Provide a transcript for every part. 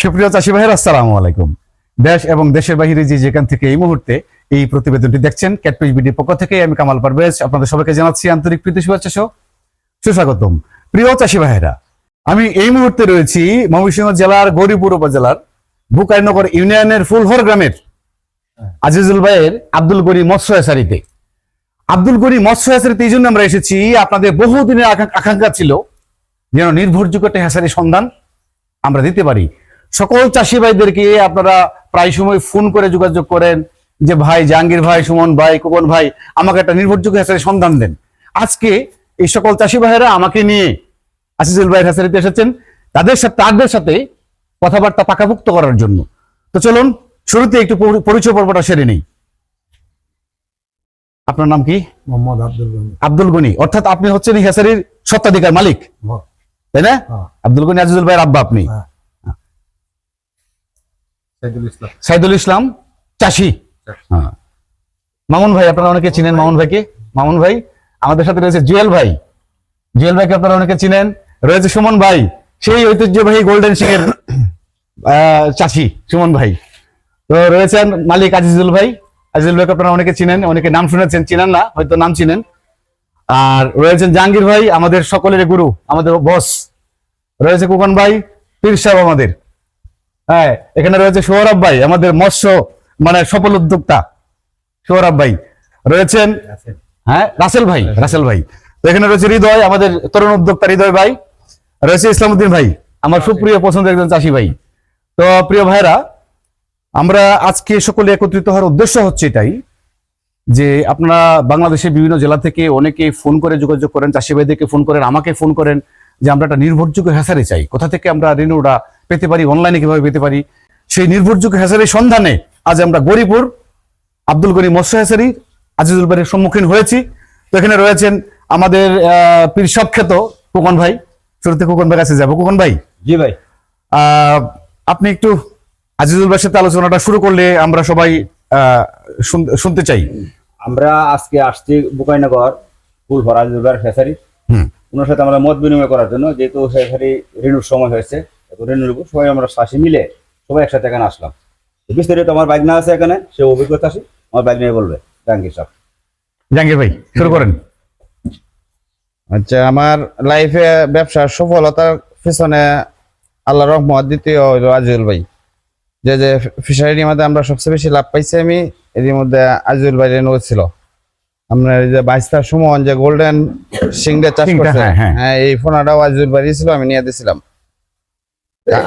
সুপ্রিয় চাষি ভাইয়ের, আসসালামু আলাইকুম। দেশ এবং দেশের বাহিরে যে যেখান থেকে এই মুহূর্তে এই প্রতিবেদনটি দেখছেন ক্যাটপিস বিডির পক্ষ থেকে আমি কামাল পারভেজ আপনাদের সবাইকে জানাচ্ছি আন্তরিক প্রীতি, শুভেচ্ছা সহ সুস্বাগতম। প্রিয় চাষি ভাইয়েরা, আমি এই মুহূর্তে রয়েছি ময়মনসিংহ জেলার গৌরীপুর উপজেলার বুকাইনগর ইউনিয়নের ফুলহর গ্রামের আজিজুল ভাইয়ের আব্দুল গরি মৎস্য হেসারিতে আব্দুল গরি মৎস্য হেসারিতে এই জন্য আমরা এসেছি, আপনাদের বহুদিনের আকাঙ্ক্ষা- ছিল যেন নির্ভরযোগ্য একটা হেসারি সন্ধান আমরা দিতে পারি। সকল চাষি ভাইদেরকে আপনারা প্রায় সময় ফোন করে যোগাযোগ করেন যে ভাই জাহাঙ্গীর ভাই সুমন ভাই কোকন ভাই আমাকে একটা নির্ভরযোগ্য হেসারি সন্ধান দেন। আজকে এই সকল চাষি ভাইয়েরা আমাকে নিয়ে আসিজুল ভাইয়ের হেসারিতে এসেছেন। তাদের সাথে তাদের সাথে কথাবার্তা পাকাপুক্ত করার জন্য। তো চলুন শুরুতে একটু পরিচয় পর্বটা সেরে নেই। আপনার নাম কি? মোহাম্মদ আব্দুল গনি। আব্দুল গনি। অর্থাৎ আপনি হচ্ছেন এই হেসারির সত্ত্বাধিকার মালিক। হ্যাঁ। তাই না? হ্যাঁ। আব্দুল গনি আজিজুল ভাইয়ের আব্বা আপনি। হ্যাঁ। সাইদুল ইসলাম। চাষি। হ্যাঁ। মামুন ভাই আপনারা অনেকে চিনেন মামুন ভাইকে? মামুন ভাই আমাদের সাথে রয়েছে জুয়েল ভাই। জুয়েল ভাইকে আপনারা অনেকে চিনেন? রয়েছে সুমন ভাই সেই ঐতিহ্যবাহী গোল্ডেন সিং এর চাষি সুমন ভাই। তো রয়েছেন মালিক আজিজুল ভাই। আজিজুল ভাইকে আপনারা অনেকে চিনেন অনেকে নাম শুনেছেন চিনেন না হয়তো নাম চিনেন। আর রয়েছেন জাহাঙ্গীর ভাই আমাদের সকলের গুরু আমাদের বস রয়েছে কুকন ভাই পীর সাহেব আমাদের। হ্যাঁ এখানে রয়েছে সৌরভ ভাই আমাদের মৎস্য মানে সফল উদ্যোক্তা। সৌরভ ভাই রয়েছেন? হ্যাঁ রাসেল ভাই রাসেল। ভাই। তো এখানে রয়েছে হৃদয় আমাদের তরুণ উদ্যোক্তা হৃদয় ভাই। রয়েছে ইসলামউদ্দিন ভাই আমার সুপ্রিয় পছন্দের একজন চাষি ভাই। তো প্রিয় ভাইরা আমরা আজকে সকলে একত্রিত হওয়ার উদ্দেশ্য হচ্ছে এটাই যে আপনারা বাংলাদেশের বিভিন্ন জেলা থেকে অনেকে ফোন করে যোগাযোগ করেন চাষি ভাইদেরকে ফোন করেন আমাকে ফোন করেন যে আমরা একটা নির্ভরযোগ্য হ্যাসারি চাই। কোথা থেকে আমরা রেনুটা পেতে পারি অনলাইনে কীভাবে পেতে পারি? সেই নির্ভরযোগ্য হ্যাসারির সন্ধানে আজ আমরা গরিপুর আব্দুল গনি মৎস্য হ্যাসারি আজিজুল বাড়ির সম্মুখীন হয়েছি। তো এখানে রয়েছেন আমাদের আহ, পীর সখ্যাত কোকন ভাই। শুরুতে কোকন ভাই কাছে যাব। কোকন ভাই। জি ভাই। আপনি একটু আজিজুল ভাইয়ের সাথে আলোচনাটা শুরু করলে আমরা সবাই আহ, শুনতে চাই। আমরা আজকে আসছি বুকাইনগর ফুল ভরা জুগার ফেসারি ওনার সাথে আমরা মত বিনিময় করার জন্য যেহেতু ফেসারি রেনুর সময় হয়েছে। রেনু নেব সবাই আমরা চাষি মিলে সবাই একসাথে এখানে আসলাম। বিস্তারিত আমার বাইক না আছে এখানে সে অভিজ্ঞ চাষি আমার বাইক নিয়ে বলবে। জাহাঙ্গীর সাহেব। জাহাঙ্গীর ভাই শুরু করেন। আচ্ছা আমার লাইফে ব্যবসার সফলতার পিছনে আল্লাহ রহমত দ্বিতীয় হইল আজিজুল ভাই। যে যে ফিশারির মধ্যে আমরা সবচেয়ে বেশি লাভ পাইছি আমি এর মধ্যে আজিজুল ভাই রেনু ছিল। আপনার এই যে বাইশটার সুমন যে গোল্ডেন সিংড়া চাষ করছে হ্যাঁ, হ্যাঁ। হ্যাঁ এই ফোনাটাও আজিজুল ভাই ছিল আমি নিয়ে দিছিলাম। তা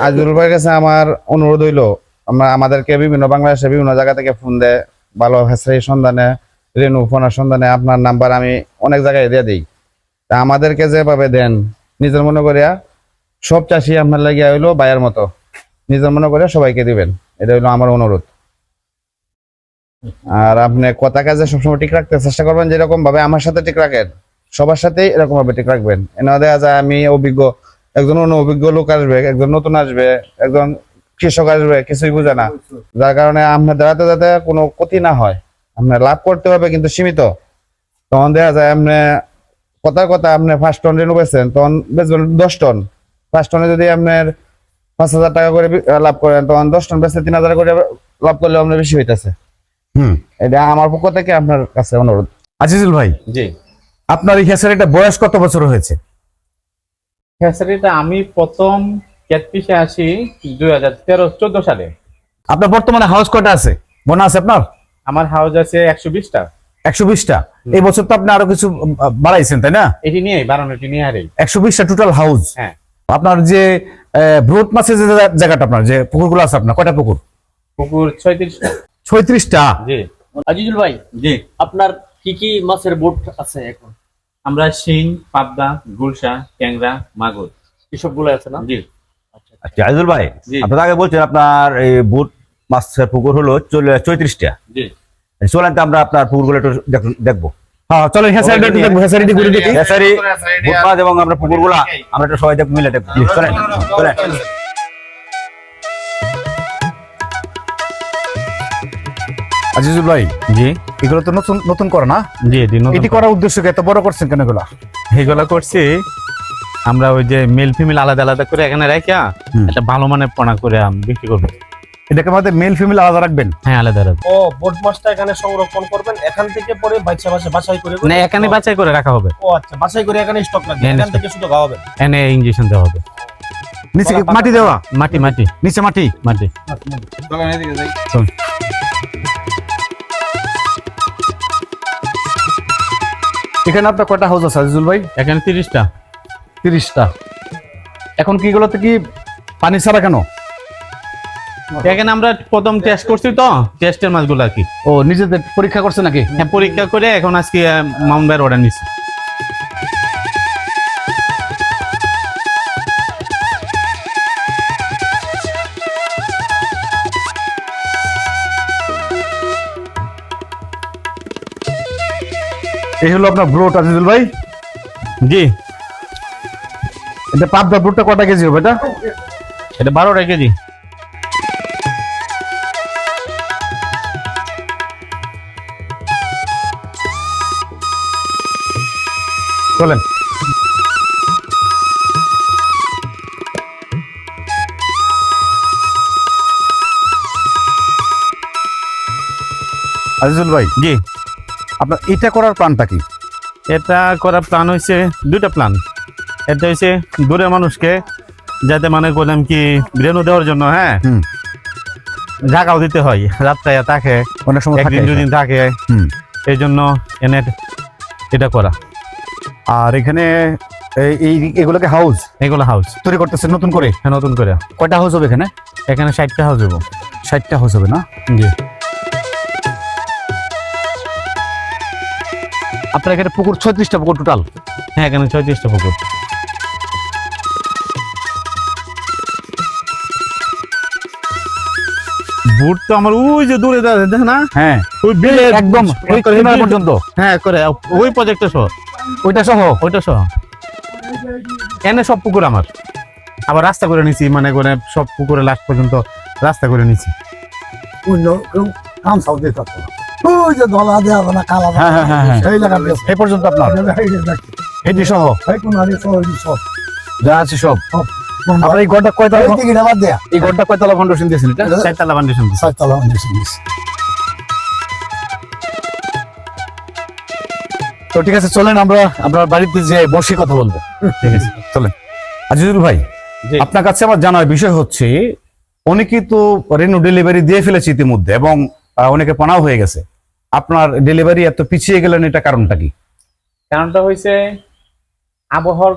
আজিজুল ভাইয়ের কাছে আমার অনুরোধ হইল, আমরা আমাদেরকে বিভিন্ন বাংলাদেশের বিভিন্ন জায়গা থেকে ফোন দেয়, ভালো ফ্যাসারির সন্ধানে, রেনু ফোনার সন্ধানে, আপনার নাম্বার আমি অনেক জায়গায় দিয়ে দিই। তা আমাদেরকে যেভাবে দেন, নিজের মনে করিয়া সব চাষি আপনার লাগিয়া হইল বায়ের মতো। নিজের মনে করিয়া সবাইকে দিবেন, এটা হইল আমার অনুরোধ। আর আপনি কথা কাজে সবসময় ঠিক রাখতে চেষ্টা করবেন যেরকম ভাবে আমার সাথে ঠিক রাখেন, সবার সাথেই এরকম ভাবে ঠিক রাখবেন। এনে দেখা যায় আমি অভিজ্ঞ একজন অন্য অভিজ্ঞ লোক আসবে একজন নতুন আসবে একজন কৃষক আসবে কিছুই বুঝে না। যার কারণে আপনার দাঁড়াতে যাতে কোনো ক্ষতি না হয়। আপনার লাভ করতে হবে কিন্তু সীমিত। তখন দেখা যায় আপনি কথার কথা আপনি পাঁচ টন রেনু বেচছেন তখন বেচবেন দশ টন। ফার্স্ট টনে যদি আপনার পাঁচ হাজার টাকা করে লাভ করেন তখন দশ টন বেচতে তিন হাজার করে লাভ করলে আপনার বেশি হইতেছে। হুম। এটা আমার পক্ষ থেকে আপনার কাছে অনুরোধ। আজিজুল ভাই জি। আপনার এই হ্যাসারিটা বয়স কত বছর হয়েছে? ফ্যাসারিটা আমি প্রথম ক্যাটপিসে আসি দুই হাজার তেরো চোদ্দ সালে। আপনার বর্তমানে হাউস কয়টা আছে? বোনা আছে আপনার? আমার হাউস আছে একশো বিশটা। একশো বিশটা? এই বছর তো আপনি আরও কিছু বাড়াইছেন তাই না? এটি নিয়ে বারানোটি নিয়ে হারে একশো বিশটা টোটাল হাউস হ্যাঁ। আপনার যে ব্রোড মাছের যে জায়গাটা আপনার যে পুকুরগুলো আছে আপনার কয়টা পুকুর? পুকুর ছয়ত্রিশটা ছয়ত্রিশটা? জি। আজিজুল ভাই জি। আপনার কি কি মাছের বোট আছে এখন? আমরা শিং পাবদা গুলশা ট্যাংরা মাগুর। এসবগুলো আছে না? জি। আচ্ছা আজিজুল ভাই জি। আপনার আগে বলছেন আপনার এই বুট মাছের পুকুর হলো চৌত্রিশটা। জি। চলেন তো আমরা আপনার পুকুরগুলো একটু দেখ- দেখব। হ্যাঁ চলেন হ্যাসারিটা একটু দেখব হ্যাসারিটি ঘুরে দেখি। ফেসারি বুট মাছ এবং আমরা পুকুরগুলা আমরা একটু সবাই দেখব মিলে দেখব। চলেন চলেন। আজিজুল ভাই জি। এগুলো তো নতুন নতুন করা না? জি জি এটি করার উদ্দেশ্য কি? এত বড় করছেন কেন এগুলা? এগুলো করছি আমরা ওই যে মেল ফিমেল আলাদা আলাদা করে এখানে রেখে একটা ভালো মানের পোনা করে বিক্রি করব। এটাকে আমাদের মেল ফিমেল আলাদা রাখবেন? হ্যাঁ আলাদা আলাদা ও বোট মাছটা এখানে সংরক্ষণ করবেন এখান থেকে পরে বাচ্চা বাচ্চা বাছাই করে মানে এখানে বাছাই করে রাখা হবে। ও আচ্ছা বাছাই করে এখানে স্টক রাখবেন হ্যাঁ, এখান থেকে শুধু খাওয়াবেন এনে ইঞ্জেকশন দেওয়া হবে। নিচে মাটি দেওয়া? মাটি মাটি। নিচে মাটি? মাটি। এখানে আপনার কয়টা হাউস আছে আজিজুল ভাই? এখানে তিরিশটা। তিরিশটা। এখন কি গুলোতে কি পানি ছাড়া কেন? এখানে আমরা প্রথম টেস্ট করছি তো টেস্টের মাছগুলো আর কি। ও নিজেদের পরীক্ষা করছে নাকি? হ্যাঁ পরীক্ষা করে এখন আজকে মাউন্ট ভাইয়ের অর্ডার নিচ্ছি এই হলো আপনার ব্রোট আজিজুল ভাই। জি। এটা পাবদা ব্রোটটা কটা কেজি হবে এটা? এটা বারোটা কেজি। চলেন। আজিজুল ভাই। জি। আপনার এটা করার প্ল্যানটা কি? এটা করার প্ল্যান হয়েছে দুইটা প্ল্যান। এটা হয়েছে দূরের মানুষকে যাতে মানে করলাম কি রেনু দেওয়ার জন্য হ্যাঁ। ঢাকাও দিতে হয় রাত্রে থাকে অনেক সময় একদিন দুদিন থাকে। এই জন্য এনে এটা করা। আর এখানে এই এগুলোকে হাউস এগুলো হাউস তৈরি করতেছে নতুন করে? হ্যাঁ নতুন করে। কয়টা হাউস হবে এখানে? এখানে ষাটটা হাউস হব। ষাটটা হাউস হবে না? জি। আপনার এখানে পুকুর ছয়ত্রিশটা পুকুর টোটাল হ্যাঁ এখানে ছয়ত্রিশটা পুকুর। বুট তো আমার ওই যে দূরে দাঁড়ায়, দেখ না? হ্যাঁ। ওই বিলে একদম ওই কিনারা পর্যন্ত। হ্যাঁ করে ওই প্রজেক্টটা সহ। ওইটা সহ? ওইটা সহ। এনে সব পুকুর আমার। আবার রাস্তা করে নিছি মানে করে সব পুকুরে লাস্ট পর্যন্ত রাস্তা করে নিছি। অন্য কাম সাউ দিয়ে থাকতো না। ওই যে দেওয়া না কালা হ্যাঁ, হ্যাঁ, হ্যাঁ, হ্যাঁ। সেই এই পর্যন্ত আপনার? এটি সহ? এই কোন আরে সব এই সব। যা আছে সব। আপনার এই ঘরটা কয়তলা বাদ দেয়া। এই ঘরটা কয়তলা ফাউন্ডেশন দিয়েছেন এটা? চারতলা ফাউন্ডেশন ফাউন্ডেশন তো ঠিক আছে চলেন আমরা আপনার বাড়িতে যে বসে কথা বলব। ঠিক আছে চলেন। আজিজুল ভাই আপনার কাছে আমার জানার বিষয় হচ্ছে অনেকেই তো রেনু ডেলিভারি দিয়ে ফেলেছে ইতিমধ্যে এবং আহ, অনেকে পানাও হয়ে গেছে। আপনার ডেলিভারি এত পিছিয়ে গেলেন, এটা কারণটা কি? কারণটা হয়েছে আবহাওয়ার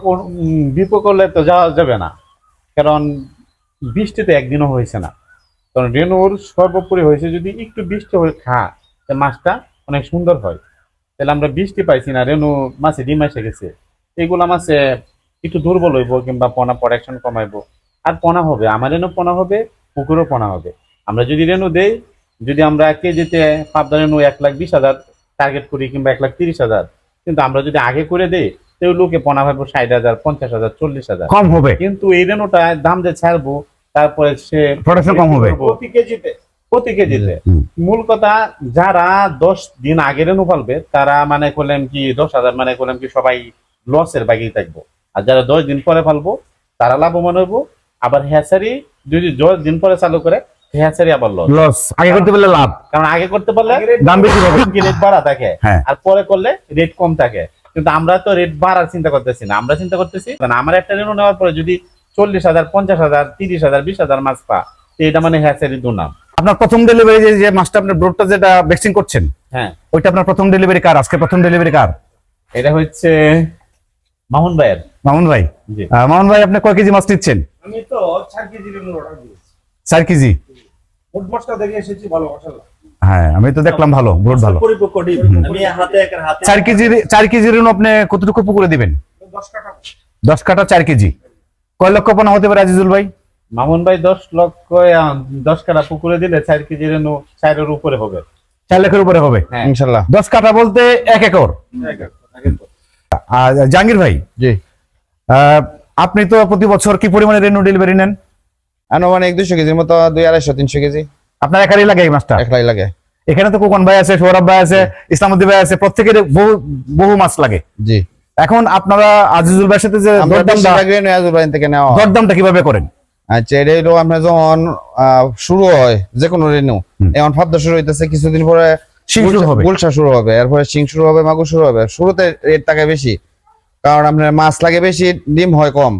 বিপকলে তো যাওয়া যাবে না। কারণ বৃষ্টিতে একদিনও হয়েছে না। কারণ রেনুর সর্বোপরি হয়েছে যদি একটু বৃষ্টি হয়ে খা মাছটা অনেক সুন্দর হয়। তাহলে আমরা বৃষ্টি পাইছি না রেনু মাছে ডিম এসে গেছে। এগুলা মাছে একটু দুর্বল হইব কিংবা পনা প্রোডাকশন কমাইবো। আর পনা হবে, আমার রেনু পনা হবে, পুকুরও পনা হবে। আমরা যদি রেনু দেই যদি আমরা কেজিতে পাবদা রেনু এক লাখ বিশ হাজার টার্গেট করি কিংবা এক লাখ তিরিশ হাজার কিন্তু আমরা যদি আগে করে দেই তো লোকে পনা ভাববো ষাট হাজার পঞ্চাশ হাজার চল্লিশ হাজার। কম হবে। কিন্তু এই রেনুটা দাম যে ছাড়বো তারপরে সে Production কম হবে। প্রতি কেজিতে প্রতি কেজিতে। মূল কথা যারা দশ দিন আগে রেনু পালবে তারা মানে করলাম কি দশ হাজার মানে করলাম কি সবাই লসের বাগিয়ে থাকব। আর যারা দশ দিন পরে পালবো তারা লাভবান হইবো। আবার হ্যাচারি যদি দশ দিন পরে চালু করে হ্যাচারি আবার লস লস আগে করতে পারলে লাভ। কারণ আগে করতে পারলে দাম বেশি পাবে রেট বাড়া থাকে। হ্যাঁ। আর পরে করলে রেট কম থাকে। কিন্তু আমরা তো রেট বাড়ার চিন্তা করতেছি না। আমরা চিন্তা করতেছি কারণ আমার একটা রেনু নেওয়ার পরে যদি চল্লিশ হাজার পঞ্চাশ হাজার তিরিশ হাজার বিশ হাজার মাছ পা তো এটা মানে হ্যাচারি দুনাম আপনার প্রথম ডেলিভারি যে মাছটা আপনার ব্রোডটা যেটা ভ্যাকসিন করছেন হ্যাঁ। ওইটা আপনার প্রথম ডেলিভারি কার? আজকে প্রথম ডেলিভারি কার? এটা হচ্ছে মামুন ভাইয়ের। মামুন ভাই? জি। আহ, মামুন ভাই আপনি কয় কেজি মাছ নিচ্ছেন? আমি তো চার কেজি রেনু অর্ডার দিয়েছি। চার কেজি? হ্যাঁ আমি তো দেখলাম ভালো ব্রোড ভালো। পরিপক্ক ডিম আমি হাতে একের হাতে চার কেজির আপনি কতটুকু পুকুরে দিবেন? দশ কাটা চার কেজি। কয় লক্ষ পোনা হতে পারে আজিজুল ভাই? মামুন ভাই দশ লক্ষ দশ কাটা পুকুরে দিলে চার চারের উপরে হবে। চার লাখের উপরে হবে? হ্যাঁ। ইনশাল্লাহ দশ কাটা বলতে এক একর। আর জাহাঙ্গীর ভাই জি। আপনি তো প্রতি বছর কি পরিমাণে রেনু ডেলিভারি নেন? আনুমানিক দুইশো কেজির মতো দুই আড়াইশো তিনশো কেজি। আপনার একারই লাগে এই মাছটা? একলাই লাগে। এখানে তো কোকন ভাই আছে সৌরভ ভাই আছে ইসলামুদ্দিন ভাই আছে প্রত্যেকের বহু বহু মাছ লাগে। জি। এখন আপনারা আজিজুল ভাইয়ের সাথে যে রেনু থেকে নেওয়া। দরদামটা কীভাবে করেন? আচ্ছা এটা হলো আপনার যখন শুরু হয় যে কোনো রেনু। এখন ফাদ্য শুরু হইতেছে কিছুদিন পরে শিং শুরু হবে। গুলশা শুরু হবে এরপরে শিং শুরু হবে মাগুর শুরু হবে। শুরুতে রেট থাকে বেশি কারণ আপনার মাছ লাগে বেশি ডিম হয় কম।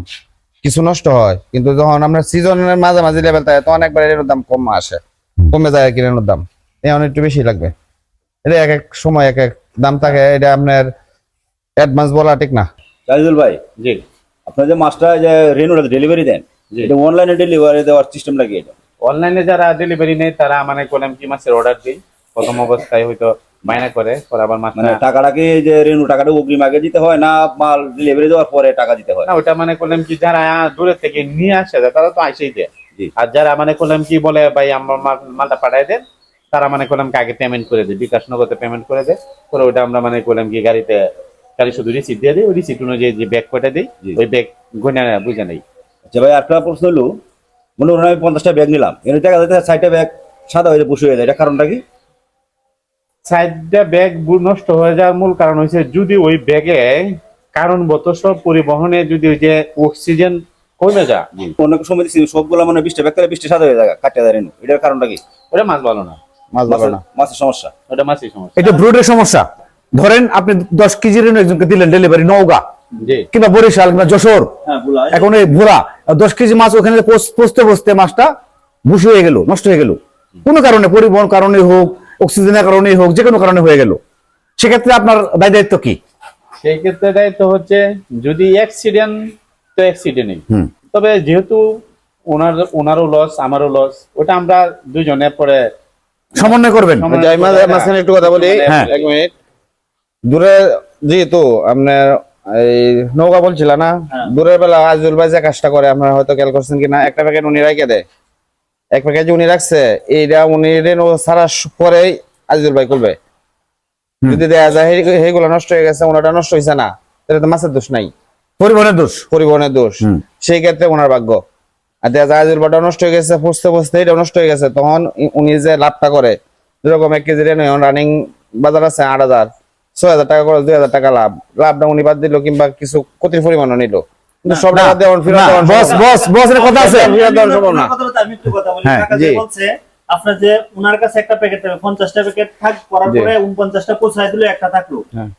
কিছু নষ্ট হয়। কিন্তু যখন আপনার সিজনের মাঝামাঝি লেভেল থাকে তখন একবার এর দাম কম আসে। কমে যায় কিনের দাম? এখন একটু বেশি লাগবে। এটা এক এক সময় এক এক দাম থাকে এটা আপনার অ্যাডভান্স বলা ঠিক না। জাহিদুল ভাই জি। আপনার যে মাছটা যে রেনুটা ডেলিভারি দেন। এটা অনলাইনে ডেলিভারি দেওয়ার সিস্টেমটা কি এটা? অনলাইনে যারা ডেলিভারি নেয় তারা মানে করলাম কি মাছের অর্ডার দিই প্রথম অবস্থায় হয়তো মাইনা করে পরে আবার মানে টাকাটা কি যে রেনু টাকাটা অগ্রিম আগে দিতে হয় না মাল ডেলিভারি দেওয়ার পরে টাকা দিতে হয়? না ওটা মানে করলাম কি যারা দূরে থেকে নিয়ে আসে তারা তো আসেই দেয়। আর যারা মানে করলাম কি বলে ভাই আমার মাল- মালটা পাঠাই দেন তারা মানে করলাম আগে পেমেন্ট করে দেয় বিকাশ নগদে পেমেন্ট করে দেয়। পরে ওটা আমরা মানে করলাম কি গাড়িতে গাড়ি শুধু রিসিপ্ট দিয়ে দিই ওই রিসিপ্ট অনুযায়ী যে ব্যাগ কটা দিই ওই ব্যাগ গুনে বুঝে নেই। আচ্ছা ভাই একটা প্রশ্ন হলো মনে করুন আমি পঞ্চাশটা ব্যাগ নিলাম এর টাকা দিতে ষাটটা ব্যাগ সাদা হয়ে বসে হয়ে যায় এটা কারণটা কি? সাইডটা ব্যাগ নষ্ট হয়ে যাওয়ার মূল কারণ হচ্ছে যদি ওই ব্যাগে কারণবত সব পরিবহনে যদি ওই যে অক্সিজেন কমে যায়। অনেক সময় দেখছি সবগুলো মানে বৃষ্টি ব্যাগ করে বৃষ্টি সাদা হয়ে যায় কাটতে যায় রেনু এটার কারণটা কি? ওটা মাছ ভালো না। মাছ ধরবে না। মাছের- মাছের সমস্যা। ওটা মাছই সমস্যা। এটা ব্রুডের সমস্যা। ধরেন আপনি দশ কেজির একজনকে দিলেন ডেলিভারি নওগা জি। কিংবা বরিশাল কিংবা যশোর। হ্যাঁ এখন এই ভোরা দশ কেজি মাছ ওখানে পচতে পচতে মাছটা ভুসি হয়ে গেল নষ্ট হয়ে গেল। কোনো কারণে পরিবহন কারণে হোক অক্সিজেনের কারণে হোক যে কোনো কারণে হয়ে গেল। সেক্ষেত্রে আপনার দায় দায়িত্ব কি? সেই ক্ষেত্রে দায়িত্ব হচ্ছে যদি অ্যাক্সিডেন্ট তো অ্যাক্সিডেন্টই। তবে যেহেতু ওনার ওনারও লস আমারও লস ওটা আমরা দুজনে পরে সমন্বয় করবেন। মাঝখানে একটু কথা বলি। হ্যাঁ। এক মিনিট। দূরে যেহেতু আপনার এই নৌকা বলছিল না দূরের বেলা আজুল ভাই যে কাজটা করে আপনারা হয়তো খেয়াল করছেন কিনা একটা প্যাকেট উনি রাখে দেয়। এক প্যাকেট যে উনি রাখছে এইটা উনি সারা পরেই আজিজুল ভাই করবে যদি দেখা যায় সেইগুলো নষ্ট হয়ে গেছে ওনাটা নষ্ট হয়েছে না তাহলে তো মাছের দোষ নাই। পরিবহনের দোষ? পরিবহনের দোষ। সেই ক্ষেত্রে ওনার ভাগ্য। আর দেখা যায় আজিজুল ভাইটা নষ্ট হয়ে গেছে ফুসতে ফুসতে এটা নষ্ট হয়ে গেছে তখন উনি যে লাভটা করে যেরকম এক কেজি রেনো রানিং বাজার আছে আট হাজার ছয় হাজার টাকা করে দুই হাজার টাকা লাভ। লাভটা উনি বাদ দিল কিংবা কিছু ক্ষতির পরিমাণও নিল। সব টাকা দেওয়ার ফেরত না, দেওয়ার বস বস বসের কথা আছে ফেরত দেওয়ার সম্ভব না। কথা আমি একটু কথা বলি হ্যাঁ, যে বলছে আপনার যে ওনার কাছে একটা প্যাকেট থাকবে পঞ্চাশটা প্যাকেট থাক করার পরে উনপঞ্চাশটা পৌঁছায় দিলে একটা থাকল হ্যাঁ।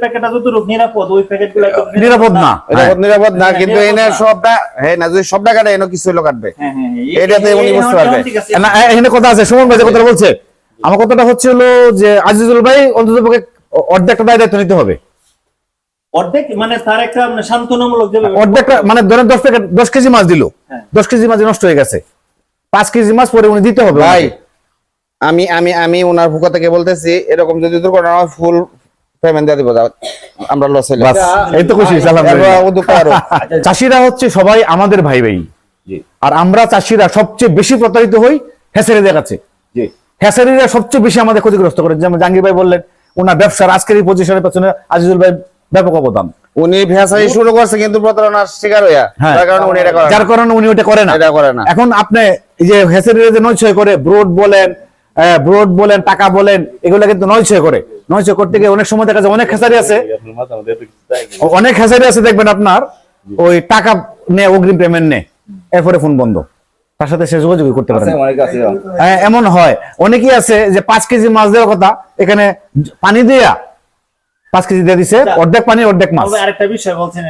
প্যাকেটটা যত নিরাপদ ওই প্যাকেটগুলো নিরাপদ না হ্যাঁ। নিরাপদ না হ্যাঁ, কিন্তু সবটা হ্যাঁ না যদি সবটা কাটে এনে কিছু হলো কাটবে হ্যাঁ হ্যাঁ হ্যাঁ। এটাতে উনি বুঝতে পারবে। না এখানে কথা আছে সুমন ভাই যে কথাটা বলছে আমার কথাটা হচ্ছে হলো যে আজিজুল ভাই অন্তত অর্ধেকটা দায় দায়িত্ব নিতে হবে অর্ধেক মানে তার একটা মানে মানে ধরেন দশ প্যাকেট দশ কেজি মাছ দিল। হ্যাঁ। দশ কেজি মাছ নষ্ট হয়ে গেছে। পাঁচ কেজি মাছ পরে উনি দিতে হবে ভাই আমি আমি আমি ওনার ফুকা থেকে বলতেছি এরকম যদি দুর্ঘটনা ফুল পেমেন্ট দিয়ে দিব। আমরা লস হইলে এই তো খুশি আলহামদুলিল্লাহ। এরপর উদ্যোগ আরও। চাষিরা হচ্ছে সবাই আমাদের ভাই ভাই। আর আমরা চাষিরা সবচেয়ে বেশি প্রতারিত হই হ্যাসারিদের কাছে। হেসারিরা সবচেয়ে বেশি আমাদের ক্ষতিগ্রস্ত করে। যেমন জাহাঙ্গীর ভাই বললেন ওনার ব্যবসার আজকের এই পজিশনের পেছনে আজিজুল ভাই ব্যাপক অবদান। উনি ভেসাই শুরু করছে কিন্তু প্রতারণার শিকার হইয়া হ্যাঁ। যার কারণে উনি এটা করে যার কারণে উনি ওটা করে না। এটা করে না। এখন আপনি এই যে হ্যাসারিরা যে নয় ছয় করে ব্রোড বলেন ব্রোড বলেন টাকা বলেন এগুলো কিন্তু নয় ছয় করে। নয় ছয় করতে গিয়ে অনেক সময় দেখা যায় অনেক হ্যাসারি আছে। অনেক হ্যাসারি আছে দেখবেন আপনার ওই টাকা নে অগ্রিম পেমেন্ট নে এরপরে ফোন বন্ধ। তার সাথে সে যোগাযোগ করতে পারে আছে অনেক আছে। হ্যাঁ, এমন হয়। অনেকেই আছে যে পাঁচ কেজি মাছ দেওয়ার কথা এখানে পানি দিয়া পাঁচ কেজি দিয়ে দিছে অর্ধেক পানি অর্ধেক মাছ। আরেকটা বিষয় বলছেন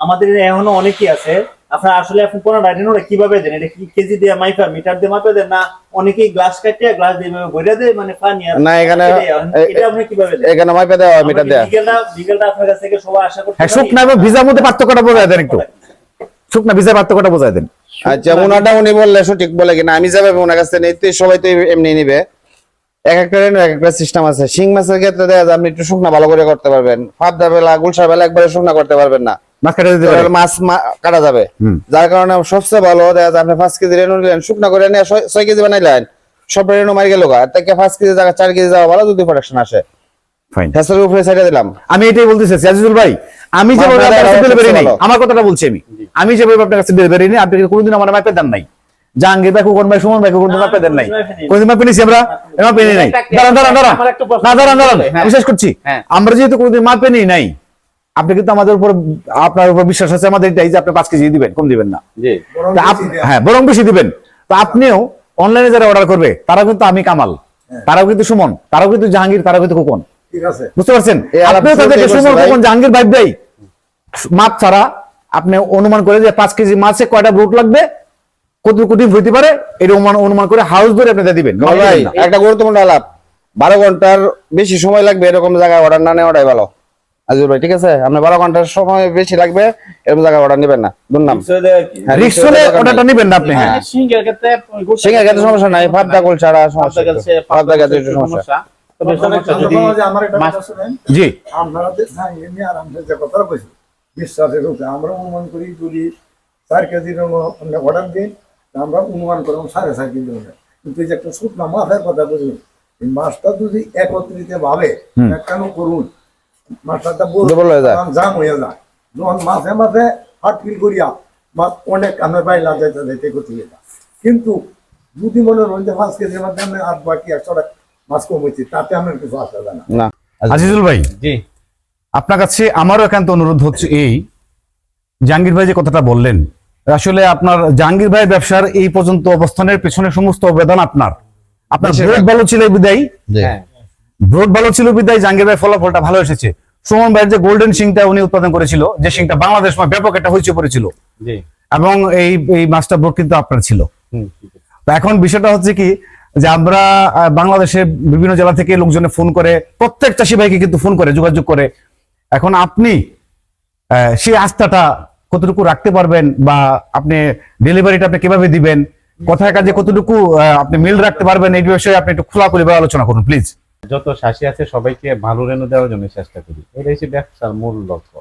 আমাদের এখনও অনেকেই আছে। আপনার আসলে আপনি কোন রাইডেন কীভাবে দেন? এটা কি কেজি দিয়ে মাইপা মিটার দিয়ে মাপে দেন না অনেকেই গ্লাস কাটিয়ে গ্লাস দিয়ে ভরে দেয়? মানে পানি আর না, এখানে- এটা আপনি কীভাবে দেন? এখানে মাইপে দেওয়া হয় মিটার বিকেলটা বিকেলটা আপনার কাছ থেকে সবাই আশা করতে হ্যাঁ শুকনা এবং ভিজার মধ্যে পার্থক্যটা বোঝায় দেন একটু। শুকনা ভিজার পার্থক্যটা বোঝায় দেন। আচ্ছা উনি বললে সঠিক বলে কিনা আমি যাবে ওনার কাছে নেই তো সবাই তো এমনি নিবে। এক একটা এক একটা সিস্টেম আছে। শিং মাছের ক্ষেত্রে দেখা যায় আপনি একটু শুকনা ভালো করে করতে পারবেন। বেলা গুলশা বেলা একবারে শুকনা করতে পারবেন না। মাছ কাটা দিতে পারে? মাছ কাটা যাবে। যার কারণে সবচেয়ে ভালো দেখা যায় আপনি কেজি রেনু নিলেন শুকনা করে নিয়ে কেজি বানাইলেন সব রেনু মারি গেল গা। তাকে কেজি জায়গা চার কেজি যাওয়া ভালো যদি প্রোডাকশন আসে। ফাইন ফ্যাসের উপরে সাইডে দিলাম। আমি এটাই বলতে চাইছি আজিজুল ভাই আমি যে আপনার কাছে ডেলিভারি নেই আমার কথাটা বলছি আমি। আমি যেভাবে আপনার কাছে ডেলিভারি নেই আপনি কোনোদিন আমার মাপে দেন নাই? জাহাঙ্গীর ভাই কুকন ভাই সুমন ভাই কোনোদিন মাপে দেন নাই। কোনোদিন মাপে নিছি আমরা? মাপে নিই। নাই। দাঁড়ান দাঁড়ান দাঁড়ান। আমার একটা প্রশ্ন না দাঁড়ান দাঁড়ান হ্যাঁ। আমি শেষ করছি। হ্যাঁ। আমরা যেহেতু কোনোদিন মাপে নিই নাই আপনি কিন্তু আমাদের উপর আপনার উপর বিশ্বাস আছে আমাদের এটাই যে আপনি পাঁচ কেজি দিবেন কম দিবেন না। জি। বরং তা আপ- বেশি দেয়া। হ্যাঁ বরং বেশি দিবেন। তো আপনিও অনলাইনে যারা অর্ডার করবে তারাও কিন্তু আমি কামাল। তারাও কিন্তু সুমন তারাও কিন্তু জাহাঙ্গীর তারাও কিন্তু খোকন। ঠিক আছে। বুঝতে পারছেন? আপনিও তাদেরকে সুমন ভাই। জাহাঙ্গীর ভাই দেয় মাপ ছাড়া আপনি অনুমান করে যে পাঁচ কেজি মাছে কয়টা ব্রুট লাগবে? কত কোটি হইতে পারে এটা অনুমান অনুমান করে হাউস ধরে আপনি দিয়ে দিবেন। ভাই একটা গুরুত্বপূর্ণ আলাপ। বারো ঘণ্টার বেশি সময় লাগবে এরকম জায়গায় অর্ডার না নেওয়াটাই ভালো। আজিজুল ভাই ঠিক আছে? আপনি বারো ঘণ্টার সময় বেশি লাগবে এরকম জায়গায় অর্ডার নেবেন না। দুর্নাম হ্যাঁ, রিক্স হলে দরকার নেবেন না আপনি হ্যাঁ সিঙ্গের ক্ষেত্রে সিঙ্গের ক্ষেত্রে সমস্যা নাই ফাদ্দা গোল ছাড়া সমস্যা। গেছে ফাদ্দা একটু সমস্যা জি। আপনারা যে না এমনি আর আমরা যে কথাটা বলছি বিশ্বাসের আমরা অনুমান করি যদি চার কেজির অর্ডার দিন আমরা অনুমান করলাম সাড়ে কেজি হবে কিন্তু এই যে একটা শুকনা মাছের কথা বলি এই মাছটা যদি একত্রিত ভাবে কেন করুন মাছটা হয়ে। জাম হয়ে যায়। যখন মাঝে মাঝে হাট ফিল করিয়া মাছ অনেক কামে বাইলা করতে কিন্তু যদি মনে যে পাঁচ কেজির মধ্যে আমি আট বাকি একশো মাছ কমেছি তাতে আমার কিছু আসা যায় না। না। আজিজুল ভাই জি। আপনার কাছে আমারও একান্ত অনুরোধ হচ্ছে এই। জাহাঙ্গীর ভাই যে কথাটা বললেন আসলে আপনার জাহাঙ্গীর ভাই ব্যবসার এই পর্যন্ত অবস্থানের পেছনে সমস্ত অবদান আপনার। আপনার। ব্রোড ভালো ছিল বিদায়? হ্যাঁ। ব্রোড ভালো ছিল বিদায় জাহাঙ্গীর ভাই ফলাফলটা ভালো এসেছে। সুমন ভাইয়ের যে গোল্ডেন সিংটা উনি উৎপাদন করেছিল যে সিংটা বাংলাদেশ ব্যাপক একটা হইচে পড়েছিল। এবং এই এই মাছটা ব্রোড কিন্তু আপনার ছিল। এখন বিষয়টা হচ্ছে কি যে আমরা আহ, বাংলাদেশে বিভিন্ন জেলা থেকে লোকজনে ফোন করে প্রত্যেক চাষি ভাইকে কিন্তু ফোন করে যোগাযোগ করে। এখন আপনি আহ, সেই আস্থাটা কতটুকু রাখতে পারবেন বা আপনি ডেলিভারিটা আপনি কীভাবে দিবেন, কথার কাজে কতটুকু আপনি মিল রাখতে পারবেন, এই বিষয়ে আপনি একটু খোলাখুলি ভাবে আলোচনা করুন প্লিজ যত শাসি আছে সবাইকে ভালো রেনু দেওয়ার জন্য চেষ্টা করি। এটা হচ্ছে ব্যবসার মূল লক্ষ্য।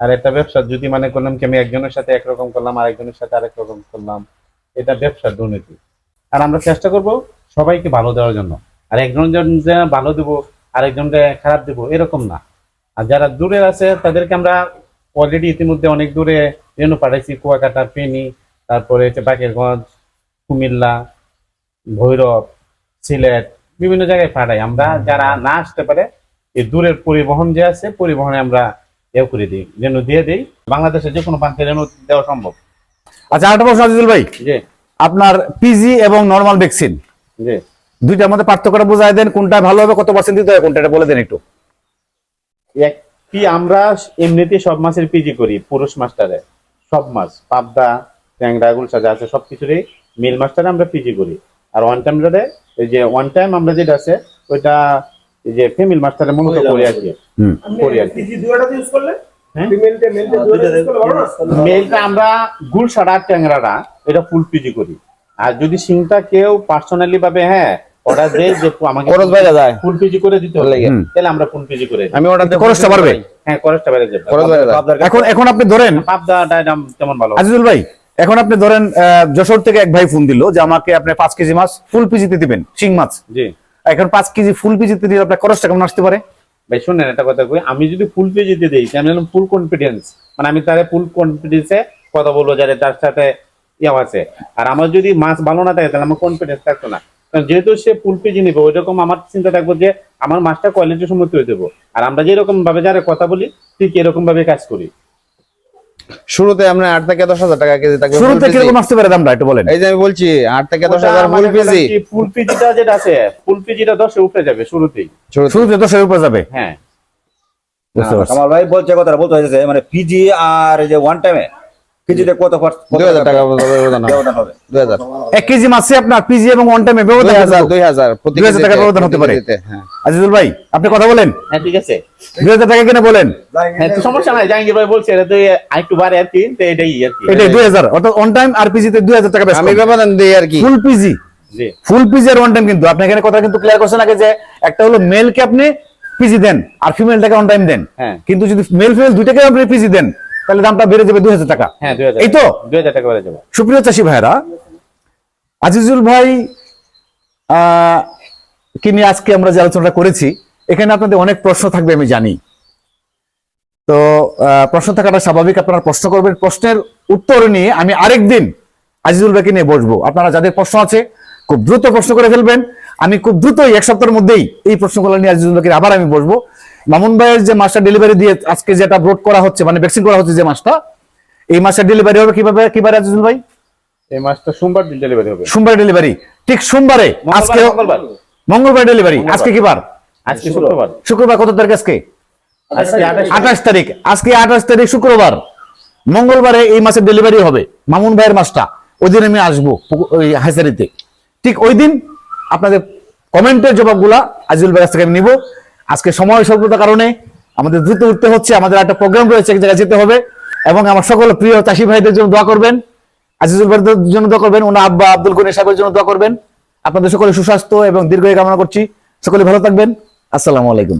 আর একটা ব্যবসা, যদি মানে করলাম কি আমি একজনের সাথে একরকম করলাম, আরেকজনের সাথে আরেক রকম করলাম, এটা ব্যবসার দুর্নীতি। আর আমরা চেষ্টা করব সবাইকে ভালো দেওয়ার জন্য। আর একজন ভালো দেবো, আরেকজনকে খারাপ দেবো, এরকম না। আর যারা দূরে আছে, তাদেরকে আমরা অলরেডি ইতিমধ্যে অনেক দূরে রেনু পাঠাইছি কুয়াকাটা ফেনী তারপরে হচ্ছে বাকেরগঞ্জ কুমিল্লা ভৈরব সিলেট বিভিন্ন জায়গায় পাঠাই। আমরা যারা না আসতে পারে এই দূরের পরিবহন যে আছে পরিবহনে আমরা এও করে দিই রেনু দিয়ে দিই। বাংলাদেশে যে কোনো প্রান্তে রেনু দেওয়া সম্ভব। আচ্ছা আরেকটা প্রশ্ন আজিজুল ভাই। জি। আপনার পিজি এবং নর্মাল ভ্যাকসিন জি। দুইটার মধ্যে পার্থক্যটা বোঝায় দেন কোনটা ভালো হবে কত পার্সেন্ট দিতে হবে কোনটা বলে দেন একটু। একটি আমরা এমনিতে সব মাছের পিজি করি পুরুষ মাস্টারে সব মাছ পাবদা ট্যাংরা গুলশা যা আছে সবকিছুরই মিল মাস্টারে আমরা পিজি করি। আর ওয়ান টাইম রেটে এই যে ওয়ান টাইম আমরা যেটা আছে ওইটা এই যে ফিমেল মাস্টারে মূলত করি আর কি করি আর কি ইউজ করলে? হ্যাঁ? মেলটা দুয়াটা ইউজ করলে ভালো না? আমরা গুলশাড়া আর ট্যাংরাটা এটা ফুল পিজি করি। আর যদি সিংটা কেউ পার্সোনালি ভাবে হ্যাঁ অর্ডার দেয় যে আমাকে খরচ বাইরে যায়। ফুল পিজি করে দিতে হবে। তাহলে আমরা ফুল পিজি করে আমি অর্ডার খরচটা বাড়বে? হ্যাঁ খরচটা বেড়ে যাবে। খরচ বাইরে এখন এখন আপনি ধরেন পাবদাটা দাম তেমন ভালো। আজিজুল ভাই এখন আপনি ধরেন যশোর থেকে এক ভাই ফোন দিল যে আমাকে আপনি পাঁচ কেজি মাছ ফুল পিজিতে দিবেন শিং মাছ। জি। এখন পাঁচ কেজি ফুল পিজিতে দিলে আপনার খরচটা কেমন আসতে পারে? ভাই শুনেন একটা কথা কই আমি যদি ফুল পেজিতে দিই আমি ফুল কনফিডেন্স মানে আমি তারে ফুল কনফিডেন্সে কথা বলব যাতে তার সাথে ইয়ে আছে। আর আমার যদি মাছ ভালো না থাকে তাহলে আমার কনফিডেন্স থাকতো না। যেহেতু সে ফুল পেজি নিবে ওই রকম আমার চিন্তা থাকব যে আমার মাছটা কোয়ালিটি সম্মত হয়ে দেবো আর আমরা যেরকম ভাবে যারা কথা বলি ঠিক এরকম ভাবে কাজ করি। শুরুতে আমরা আট থেকে দশ হাজার টাকা কেজি থাকবে শুরুতে কীরকম আসতে পারে দামটা একটু বলেন? এই যে আমি বলছি আট থেকে দশ হাজার ফুল পিজি ফুল পিজিটা যেটা আছে ফুল পিজিটা দশে উপরে যাবে শুরুতেই। শুরুতে। দশের উপরে যাবে? হ্যাঁ। কামাল ভাই বলছে কথাটা বলতে হয়েছে মানে পিজি আর এই যে ওয়ান টাইমে কত টাকা ব্যবধান হবে। এক কেজি মাছে আপনার পিজি এবং ওয়ান টাইমে ব্যবধান দুই হাজার দুই হাজার টাকার ব্যবধান হতে পারে। হ্যাঁ। আজিজুল ভাই আপনি কথা বলেন। হ্যাঁ ঠিক আছে। দুই হাজার টাকা কিনে বলেন? হ্যাঁ সমস্যা নাই জাহাঙ্গীর ভাই বলছে এটা তো আরেকটু বাড়ে আর কি এটাই আর কি। এটাই দুই হাজার অর্থাৎ অন টাইম আর পিজিতে দুই হাজার টাকা আমি ব্যবধান দিই আর কি। ফুল পিজি ফুল পিজি আর ওয়ান টাইম কিন্তু। আপনি এখানে কথা কিন্তু ক্লিয়ার করছেন আগে যে একটা হলো মেলকে আপনি পিজি দেন আর ফিমেলটাকে অন টাইম দেন। হ্যাঁ। কিন্তু যদি মেল ফিমেল দুইটাকে আপনি পিজি দেন তাহলে দামটা বেড়ে যাবে দুই হাজার টাকা। হ্যাঁ এই তো? দুই হাজার টাকা বেড়ে যাবে। সুপ্রিয় চাষি ভাইরা আজিজুল ভাই আহ, কি নিয়ে আজকে আমরা যে আলোচনাটা করেছি এখানে আপনাদের অনেক প্রশ্ন থাকবে আমি জানি। তো প্রশ্ন থাকাটা স্বাভাবিক আপনারা প্রশ্ন করবেন। প্রশ্নের উত্তর নিয়ে আমি আরেকদিন আজিজুল ভাইকে নিয়ে বসবো। আপনারা যাদের প্রশ্ন আছে খুব দ্রুত প্রশ্ন করে ফেলবেন। আমি খুব দ্রুতই এক সপ্তাহের মধ্যেই এই প্রশ্নগুলো নিয়ে আজিজুল ভাইকে আবার আমি বসবো। মামুন ভাইয়ের যে মাছটা ডেলিভারি দিয়ে আজকে যেটা ব্রোড করা হচ্ছে মানে ভ্যাকসিন করা হচ্ছে যে মাছটা এই মাছটা ডেলিভারি হবে কীভাবে কীভাবে আজিজুল ভাই? এই মাছটা সোমবার ডেলিভারি হবে। সোমবার ডেলিভারি ঠিক সোমবারে আজকে মঙ্গলবার। মঙ্গলবার ডেলিভারি আজকে কি বার? আজকে শুক্রবার। শুক্রবার কত তারিখ আজকে? আঠাশ তারিখ। আজকে আঠাশ তারিখ শুক্রবার। মঙ্গলবারে এই মাসের ডেলিভারি হবে মামুন ভাইয়ের মাসটা। ওই দিন আমি আসব ওই হাজারিতে ঠিক ওই দিন আপনাদের কমেন্টের জবাবগুলা আজিজুল ভাইয়ের কাছ থেকে আমি নিব। আজকে সময় স্বল্পতার কারণে আমাদের দ্রুত উঠতে হচ্ছে, আমাদের একটা প্রোগ্রাম রয়েছে, এক জায়গায় যেতে হবে। এবং আমার সকল প্রিয় চাষি ভাইদের জন্য দোয়া করবেন, আজিজুল ভাইদের জন্য দোয়া করবেন ওনা আব্বা আব্দুল গনি সাহেবের জন্য দোয়া করবেন। আপনাদের সকলে সুস্বাস্থ্য এবং দীর্ঘ কামনা করছি। সকলে ভালো থাকবেন। আসসালামু আলাইকুম।